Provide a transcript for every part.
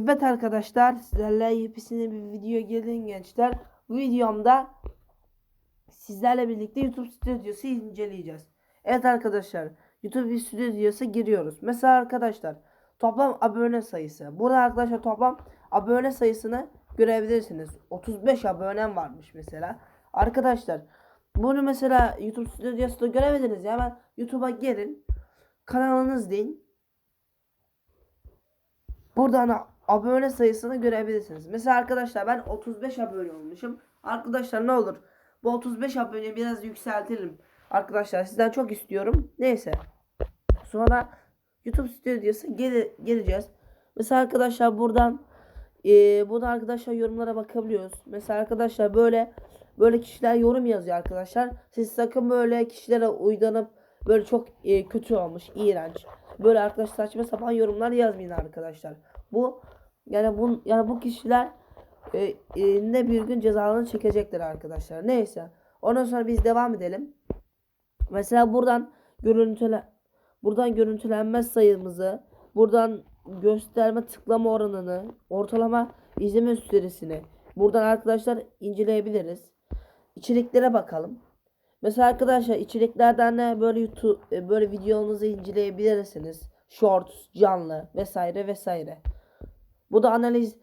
Evet arkadaşlar sizlerle yepyeni bir video gelin gençler. Bu videomda sizlerle birlikte YouTube stüdyosu inceleyeceğiz. Evet arkadaşlar YouTube stüdyosu giriyoruz. Mesela arkadaşlar toplam abone sayısı. Burada arkadaşlar toplam abone sayısını görebilirsiniz. 35 abonem varmış mesela. Arkadaşlar bunu mesela YouTube stüdyosunda görebilirsiniz. ya. Hemen YouTube'a gelin. Kanalınız deyin. Buradan abone sayısını görebilirsiniz. Mesela arkadaşlar ben 35 abone olmuşum. Arkadaşlar ne olur bu 35 aboneyi biraz yükseltelim. Arkadaşlar sizden çok istiyorum. Neyse. Sonra YouTube stüdyosu gele, geleceğiz. Mesela arkadaşlar buradan eee burada arkadaşlar yorumlara bakabiliyoruz. Mesela arkadaşlar böyle böyle kişiler yorum yazıyor arkadaşlar. Siz sakın böyle kişilere uydanıp böyle çok eee, kötü olmuş, iğrenç. Böyle arkadaşlar saçma sapan yorumlar yazmayın arkadaşlar. Bu yani bu yani bu kişiler e, e, ne bir gün cezalarını çekecekler arkadaşlar. Neyse. Ondan sonra biz devam edelim. Mesela buradan görüntüle buradan görüntülenme sayımızı, buradan gösterme tıklama oranını, ortalama izleme süresini buradan arkadaşlar inceleyebiliriz. İçeriklere bakalım. Mesela arkadaşlar içeriklerden de böyle YouTube e, böyle videonuzu inceleyebilirsiniz. Shorts, canlı vesaire vesaire. Bu da analiz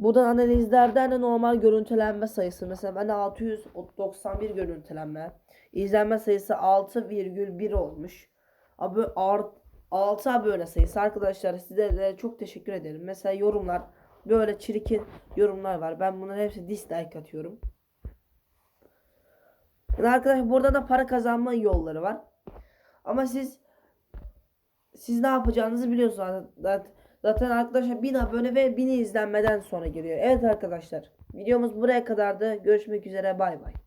Buradan analizlerden de normal görüntülenme sayısı mesela ben 691 görüntülenme. izlenme sayısı 6,1 olmuş. Abi art 6 abone sayısı arkadaşlar size de çok teşekkür ederim. Mesela yorumlar böyle çirkin yorumlar var. Ben bunların hepsi dislike atıyorum. Yani arkadaşlar burada da para kazanma yolları var. Ama siz siz ne yapacağınızı biliyorsunuz zaten. Zaten arkadaşlar 1000 abone ve 1000 izlenmeden sonra geliyor. Evet arkadaşlar videomuz buraya kadardı. Görüşmek üzere bay bay.